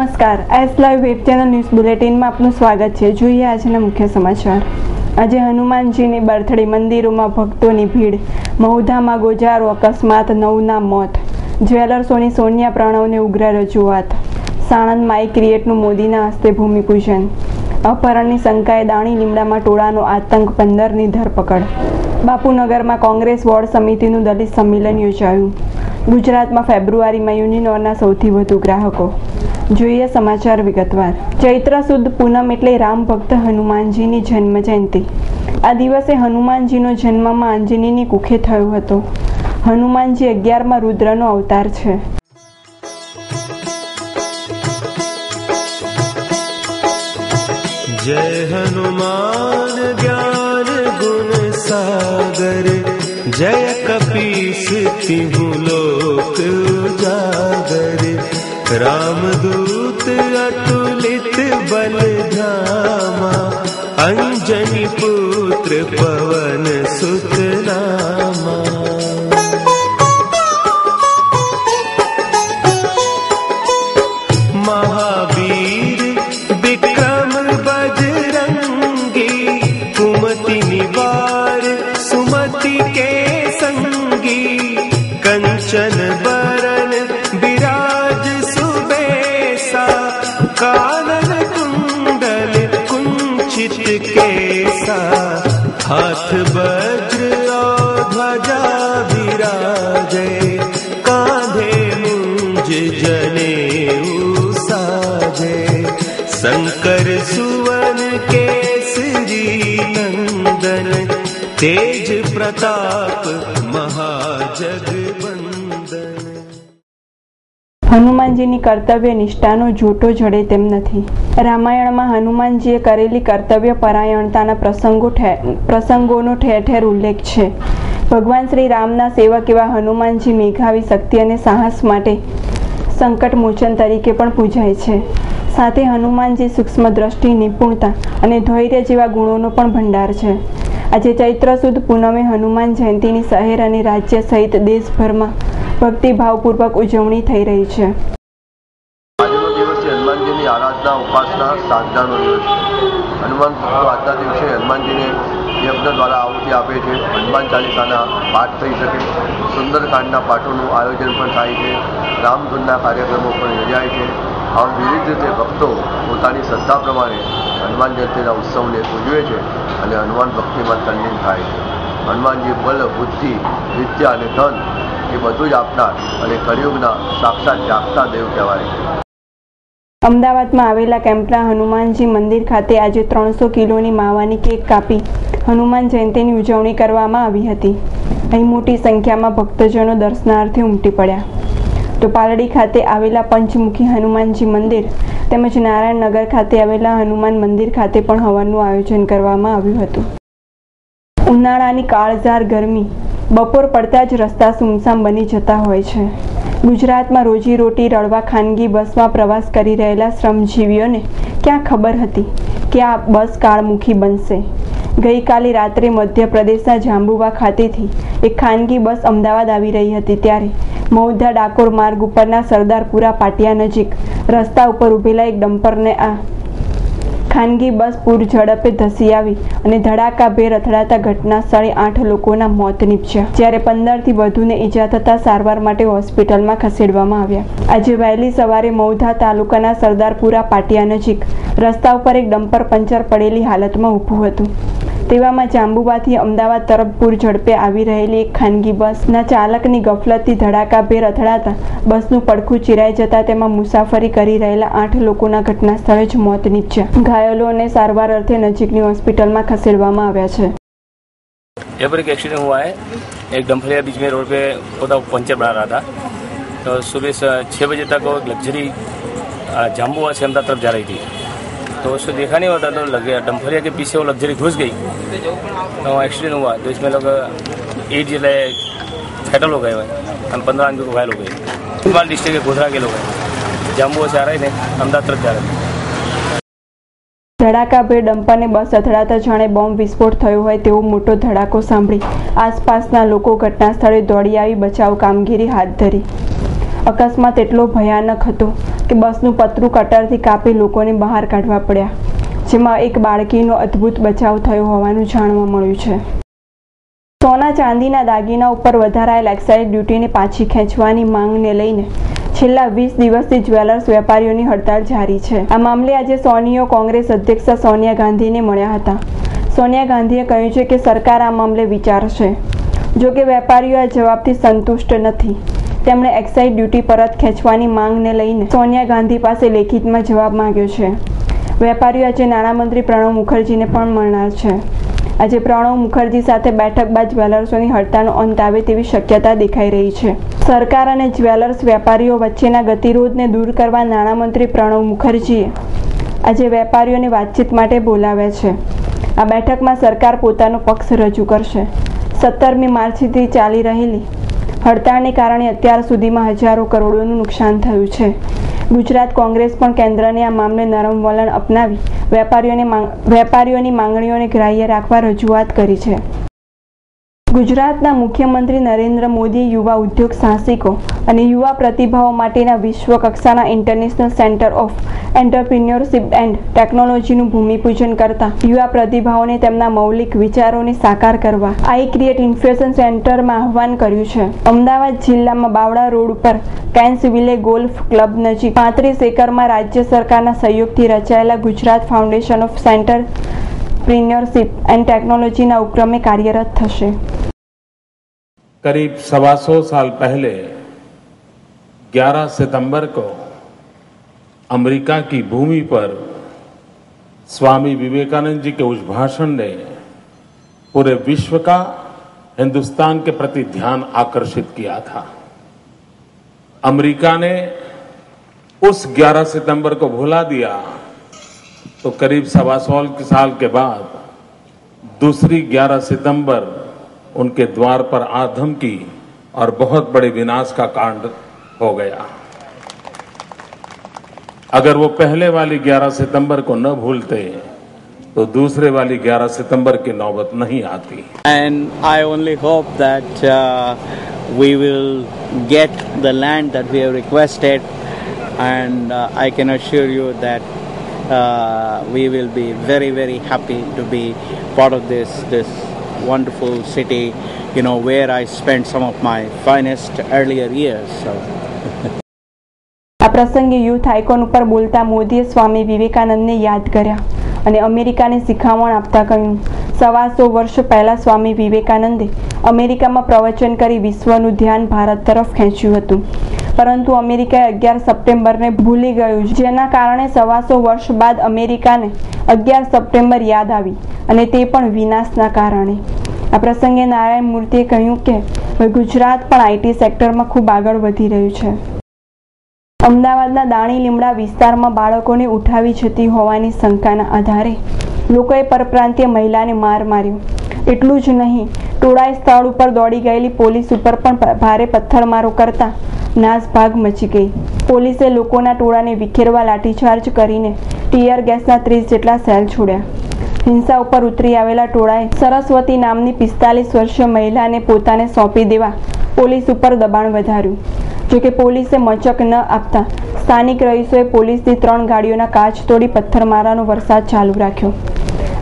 નમસ્કાર. S live web channel news બુલેટિનમાં આપનું સ્વાગત છે. જોઈએ આજના મુખ્ય સમાચાર. આજે હનુમાનજીની બર્થડે, મંદિરોમાં ભક્તોની ભીડ, મહુધામાં ગોજારો, અકસ્માત, નવના મોત જ્વેલર્સોની સોનિયા પ્રણવને ઉગ્ર રજૂઆત સાણંદમાં એક ક્રિએટનું મોદીના હસ્તે ભૂમિપૂજન, અપહરણની શંકાએ દાણી લીમડામાં ટોળાનો આતંક પંદરની ધરપકડ. બાપુનગરમાં કોંગ્રેસ વોર્ડ સમિતિનું દલિત સંમેલન યોજાયું. ગુજરાતમાં ફેબ્રુઆરીમાં યુનિનોરના સૌથી વધુ ગ્રાહકો. જોઈએ સમાચાર વિગતવાર. ચૈત્ર સુદ પૂનમ એટલે રામ ભક્ત હનુમાનજીની જન્મ જયંતિ આ દિવસે હનુમાનજીનો જન્મમાં આંજનીની કુખે થયો હતો. હનુમાનજી અગિયારમાં રુદ્રનો અવતાર છે. જય હનુમાન જ્ઞાન ગુણ સાગર. જય કપી સ્થિતિ ભૂલો रामदूत अतुलित बलधामा अञ्जनि पुत्र पवन सुतरा महावीर विक्रम बजरङ्गी कुमति निवार सुमति के सङ्गी कञ्चन हाथ वज्र और ध्वजा विराजे, कांधे मुंज जने साजे शंकर सुवन के श्री नंदन, तेज प्रताप महाजगवंदन હનુમાનજીની કર્તવ્ય નિષ્ઠાનો જોટો જડે તેમ નથી. રામાયણમાં હનુમાનજીએ કરેલી કર્તવ્ય પરાયણતાના પ્રસંગો પ્રસંગોનો ઠેર ઠેર ઉલ્લેખ છે. ભગવાન શ્રી રામના સેવક એવા હનુમાનજી મેઘાવી શક્તિ અને સાહસ માટે સંકટ મોચન તરીકે પણ પૂજાય છે. સાથે હનુમાનજી સૂક્ષ્મ દ્રષ્ટિ, નિપુણતા અને ધૈર્ય જેવા ગુણોનો પણ ભંડાર છે. આજે ચૈત્ર સુદ પૂનમે હનુમાન જયંતીની શહેર અને રાજ્ય સહિત દેશભરમાં ભક્તિભાવપૂર્વક ઉજવણી થઈ રહી છે. આજનો દિવસ હનુમાનજીની આરાધના, ઉપાસના સાધનાનો દિવસ છે. હનુમાન ભક્તો આજના દિવસે હનુમાનજીને યજ્ઞ દ્વારા આહુતિ આપે છે. હનુમાન ચાલીસાના પાઠ થઈ શકે. સુંદરકાંડના પાઠોનું આયોજન પણ થાય છે. રામધૂનના કાર્યક્રમો પણ યોજાય છે. આમ વિવિધ રીતે ભક્તો પોતાની શ્રદ્ધા પ્રમાણે હનુમાન જયંતિના ઉત્સવને ઉજવે છે અને હનુમાન ભક્તિમાં તલ્લીન થાય છે. હનુમાનજી બલ, બુદ્ધિ, વિદ્યા અને ધન એ બધું જ આપનાર અને કળિયુગના સાક્ષાત જાગતા દેવ કહેવાય અમદાવાદમાં આવેલા કેમ્પના હનુમાનજી મંદિર ખાતે આજે ત્રણસો કિલોની માવાની કેક કાપી હનુમાન જયંતીની ઉજવણી કરવામાં આવી હતી. અહીં મોટી સંખ્યામાં ભક્તજનો દર્શનાર્થે ઉમટી પડ્યા. તો પાલડી ખાતે આવેલા પંચમુખી હનુમાનજી મંદિર તેમજ નારાયણનગર ખાતે આવેલા હનુમાન મંદિર ખાતે પણ હવનનું આયોજન કરવામાં આવ્યું હતું. ઉનાળાની કાળઝાર ગરમી બપોર પડતા જ રસ્તા સુમસામ બની જતા હોય છે. ગુજરાતમાં રોજીરોટી રળવા ખાનગી બસમાં પ્રવાસ કરી રહેલા શ્રમજીવીઓને ક્યાં ખબર હતી કે આ બસ કાળમુખી બનશે? ગઈકાલે રાત્રે મધ્યપ્રદેશના જાંબુવા ખાતેથી એક ખાનગી બસ અમદાવાદ આવી રહી હતી ત્યારે મૌધા ડાકોર માર્ગ ઉપરના સરદારપુરા પાટિયા નજીક રસ્તા ઉપર ઊભેલા એક ડમ્પરને આ ખાનગી બસ પૂર ઝડપે ધસી આવી અને ધડાકાભેર અથડાતા ઘટના સ્થળે આઠ લોકોના મોત નીપજ્યા. જ્યારે પંદરથી વધુને ઈજા થતા સારવાર માટે હોસ્પિટલમાં ખસેડવામાં આવ્યા. આજે વહેલી સવારે મૌધા તાલુકાના સરદારપુરા પાટિયા નજીક રસ્તા ઉપર એક ડમ્પર પંચર પડેલી હાલતમાં ઊભું હતું. તેવામાં જાંબુબાથી અમદાવાદ તરફ પૂર ઝડપે આવી રહેલી એક ખાનગી બસના ચાલકની ગફલતથી ધડાકાભેર અથડાતા બસનું પડખું ચિરાઈ જતા તેમાં મુસાફરી કરી રહેલા આઠ લોકોના ઘટના સ્થળે જ મોત નીપજ્યા ઘાયલોને સારવાર અર્થે નજીકની હોસ્પિટલમાં ખસેડવામાં આવ્યા છે यहाँ पर एक एक्सीडेंट हुआ है एक डम्फरिया बीच में रोड पे होता पंचर बना रहा था तो सुबह से छः बजे तक वो लग्जरी जाम्बुआ से अहमदाबाद तरफ जा रही थी तो उसको देखा नहीं होता तो लग गया डम्फरिया के पीछे वो लग्जरी घुस गई तो एक्सीडेंट हुआ तो इसमें लोग एट जिले सेटल हो गए हुए हैं हम पंद्रह आदमी को घायल हो गए भोपाल डिस्ट्रिक्ट के गोधरा के लोग हैं जाम्बुआ से आ रहे थे अहमदाबाद तरफ जा रहे थे ધડાકાભેર ડમ્પરને બસ અથડાતા જાણે બોમ્બ વિસ્ફોટ થયો હોય તેવો મોટો ધડાકો સાંભળી આસપાસના લોકો ઘટના સ્થળે દોડી આવી બચાવ કામગીરી હાથ ધરી અકસ્માત એટલો ભયાનક હતો કે બસનું પતરું કટરથી કાપી લોકોને બહાર કાઢવા પડ્યા, જેમાં એક બાળકીનો અદ્ભુત બચાવ થયો હોવાનું જાણવા મળ્યું છે. સોના ચાંદીના દાગીના ઉપર વધારાયેલ એક્સાઇઝ ડ્યુટીને પાછી ખેંચવાની માંગને લઈને છેલ્લા વીસ દિવસથી જ્વેલર્સ વેપારીઓની હડતાળ જારી છે. આ મામલે આજે સોનીઓ કોંગ્રેસ અધ્યક્ષ સોનિયા ગાંધીને મળ્યા હતા. સોનિયા ગાંધીએ કહ્યું છે કે સરકાર આ મામલે વિચારશે જો કે વેપારીઓ આ જવાબથી સંતુષ્ટ નથી. તેમણે એક્સાઇઝ ડ્યુટી પરત ખેંચવાની માંગને લઈને સોનિયા ગાંધી પાસે લેખિતમાં જવાબ માંગ્યો છે. વેપારીઓ આજે નાણામંત્રી પ્રણવ મુખર્જીને પણ મળનાર છે. આજે પ્રણવ મુખર્જી સાથે બેઠક બાદ જ્વેલર્સોની હડતાળનો અંત આવે તેવી શક્યતા દેખાઈ રહી છે. સરકાર અને જ્વેલર્સ વેપારીઓ વચ્ચેના ગતિરોધને દૂર કરવા નાણામંત્રી પ્રણવ મુખર્જીએ આજે વેપારીઓને વાતચીત માટે બોલાવ્યા છે. આ બેઠકમાં સરકાર પોતાનો પક્ષ રજૂ કરશે. સત્તરમી માર્ચથી ચાલી રહેલી હડતાળને કારણે અત્યાર સુધીમાં હજારો કરોડોનું નુકસાન થયું છે. ગુજરાત કોંગ્રેસ પણ કેન્દ્રને આ મામલે નરમ વલણ અપનાવી વેપારીઓને વેપારીઓની માંગણીઓને ગ્રાહ્ય રાખવા રજૂઆત કરી છે. ગુજરાતના મુખ્યમંત્રી નરેન્દ્ર મોદીએ યુવા ઉદ્યોગ સાહસિકો અને યુવા પ્રતિભાઓ માટેના વિશ્વ કક્ષાના international centre of entrepreneurship and ટેકનોલોજીનું ભૂમિપૂજન કરતા યુવા પ્રતિભાઓને તેમના મૌલિક વિચારોને સાકાર કરવા આઈ ક્રિએટ ઇન્ફ્યુઝન સેન્ટરમાં આહવાન કર્યું છે. અમદાવાદ જિલ્લામાં બાવળા રોડ ઉપર કેન્સ વિલે ગોલ્ફ ક્લબ નજીક પાંત્રીસ એકરમાં રાજ્ય સરકારના સહયોગથી રચાયેલા Gujarat foundation of entrepreneurship and ટેકનોલોજીના ઉપક્રમે કાર્યરત થશે. करीब सवा सौ साल पहले 11 सितंबर को अमेरिका की भूमि पर स्वामी विवेकानंद जी के उस भाषण ने पूरे विश्व का हिंदुस्तान के प्रति ध्यान आकर्षित किया था। अमेरिका ने उस 11 सितंबर को भुला दिया तो करीब सवा सौ साल के बाद दूसरी 11 सितंबर उनके द्वार पर आधम की और बहुत बड़े विनाश का कांड हो गया। अगर वो पहले वाली 11 सितंबर को न भूलते तो दूसरे वाली 11 सितंबर की नौबत नहीं आती। And I only hope that we will get the land that we have requested and I can assure you that we will be very very happy to be part of this this wonderful city, you know, where I spent some of my finest earlier years. So. આ પ્રસંગે youth icon ઉપર બોલતા મોદીએ સ્વામી વિવેકાનંદને યાદ કર્યા અને અમેરિકાને શિખામણ આપતા કહ્યું સવાસો વર્ષ પહેલા સ્વામી વિવેકાનંદે અમેરિકામાં પ્રવચન કરી વિશ્વનું ધ્યાન ભારત તરફ ખેંચ્યું હતું પરંતુ અમેરિકાએ અગિયાર સપ્ટેમ્બરને ભૂલી ગયું જેના કારણે સવાસો વર્ષ બાદ અમેરિકાને અગિયાર સપ્ટેમ્બર યાદ આવી અને તે પણ વિનાશના કારણે. આ પ્રસંગે નારાયણ મૂર્તિએ કહ્યું કે ગુજરાત પણ આઈટી સેક્ટરમાં ખૂબ આગળ વધી રહ્યું છે. અમદાવાદના દાણી લીમડા વિસ્તારમાં બાળકોને ઉઠાવી જતી હોવાની શંકાના આધારે લોકોએ પરપ્રાંતીય મહિલાને માર માર્યો. એટલું જ નહીં. ટોળાએ સ્થળ ઉપર દોડી ગયેલી પોલીસ ઉપર પણ ભારે પથ્થરમારો કરતા નાસભાગ મચી ગઈ. પોલીસે લોકોના ટોળાને વિખેરવા લાઠીચાર્જ કરીને ટીયર ગેસના ત્રીસ જેટલા સેલ છોડ્યા. હિંસા ઉપર ઉતરી આવેલા ટોળાએ સરસ્વતી નામની પિસ્તાલીસ વર્ષીય મહિલાને પોતાને સોંપી દેવા પોલીસ ઉપર દબાણ વધાર્યું. જોકે પોલીસે મચક ન આપતા સ્થાનિક રહીશોએ પોલીસની ત્રણ ગાડીઓના કાચ તોડી પથ્થરમારાનો વરસાદ ચાલુ રાખ્યો.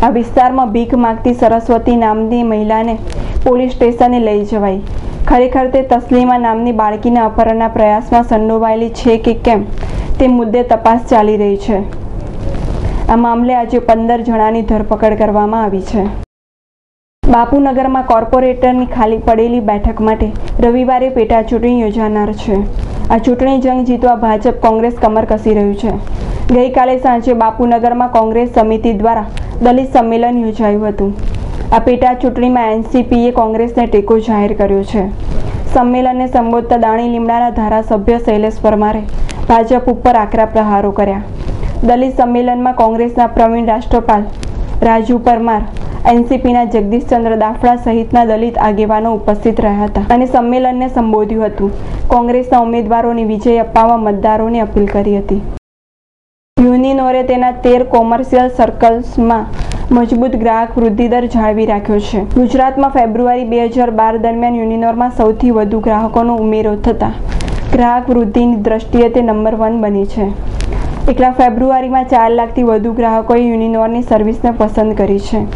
આ વિસ્તારમાં ભીખ માગતી સરસ્વતી નામની મહિલાને પોલીસ સ્ટેશને લઈ જવાઈ. ખરેખર તે તસ્લીમા નામની બાળકીના અપહરણના પ્રયાસમાં સંડોવાયેલી છે કે કેમ? તે મુદ્દે તપાસ ચાલી રહી છે. આ મામલે આજે પંદર જણાની ધરપકડ કરવામાં આવી છે. બાપુનગરમાં કોર્પોરેટરની ખાલી પડેલી બેઠક માટે રવિવારે પેટા ચૂંટણી યોજાનાર છે. આ ચૂંટણી જંગ જીતવા ભાજપ, કોંગ્રેસ કમર કસી રહ્યું છે. ગઈકાલે સાંજે બાપુનગરમાં કોંગ્રેસ સમિતિ દ્વારા દલિત સંમેલન યોજાયું હતું. આ પેટા ચૂંટણીમાં એનસીપીએ કોંગ્રેસને ટેકો જાહેર કર્યો છે. સંમેલનને સંબોધતા દાણી લીમડાના ધારાસભ્ય શૈલેષ પરમારે ભાજપ ઉપર આકરા પ્રહારો કર્યા. દલિત સંમેલનમાં કોંગ્રેસના પ્રવીણ રાષ્ટ્રપાલ રાજુ પરમાર, એનસીપીના જગદીશચંદ્ર દાફડા સહિતના દલિત આગેવાનો ઉપસ્થિત રહ્યા હતા અને સંમેલનને સંબોધ્યું હતું. કોંગ્રેસના ઉમેદવારોને વિજય અપાવવા મતદારોને અપીલ કરી હતી. યુનિનોરે તેના તેર કોમર્શિયલ સર્કલ્સમાં મજબૂત ગ્રાહક વૃદ્ધિ દર જાળવી રાખ્યો છે. ગુજરાતમાં ફેબ્રુઆરી બે હજાર બાર દરમિયાન યુનિનોરમાં સૌથી વધુ ગ્રાહકોનો ઉમેરો થતા ગ્રાહક વૃદ્ધિની દ્રષ્ટિએ તે નંબર વન બની છે. એકલા ફેબ્રુઆરીમાં ચાર લાખથી વધુ ગ્રાહકોએ યુનિનોરની સર્વિસને પસંદ કરી છે,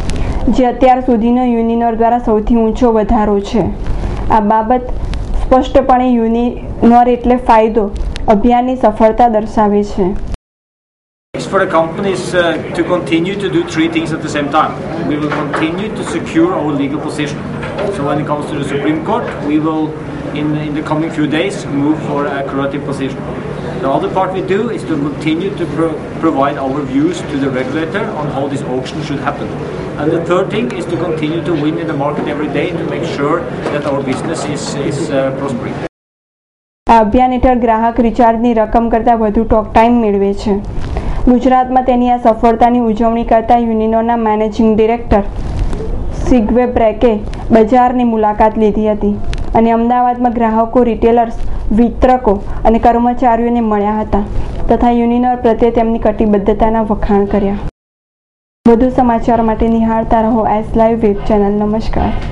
જે અત્યાર સુધીનો યુનિનોર દ્વારા સૌથી ઊંચો વધારો છે. આ બાબત સ્પષ્ટપણે યુનિનોર એટલે ફાયદો અભિયાનની સફળતા દર્શાવે છે. for the companies uh, to continue to do three things at the same time. We will continue to secure our legal position. So when it comes to the Supreme Court, we will, in, in the coming few days, move for a curative position. The other part we do is to continue to pro- provide our views to the regulator on how this auction should happen. And the third thing is to continue to win in the market every day to make sure that our business is, is uh, prospering. આ અભિયાન હેઠળ ગ્રાહક રિચાર્જની રકમ કરતાં વધુ talk time મેળવે છે ગુજરાતમાં તેની આ સફળતાની ઉજવણી કરતા યુનિનોના મેનેજિંગ ડિરેક્ટર સિગ્વે બ્રેકે બજારની મુલાકાત લીધી હતી અને અમદાવાદમાં ગ્રાહકો, રિટેલર્સ, વિતરકો અને કર્મચારીઓને મળ્યા હતા તથા યુનિનોર પ્રત્યે તેમની કટિબદ્ધતાના વખાણ કર્યા. વધુ સમાચાર માટે નિહાળતા રહો એસ લાઈવ વેબ ચેનલ. નમસ્કાર.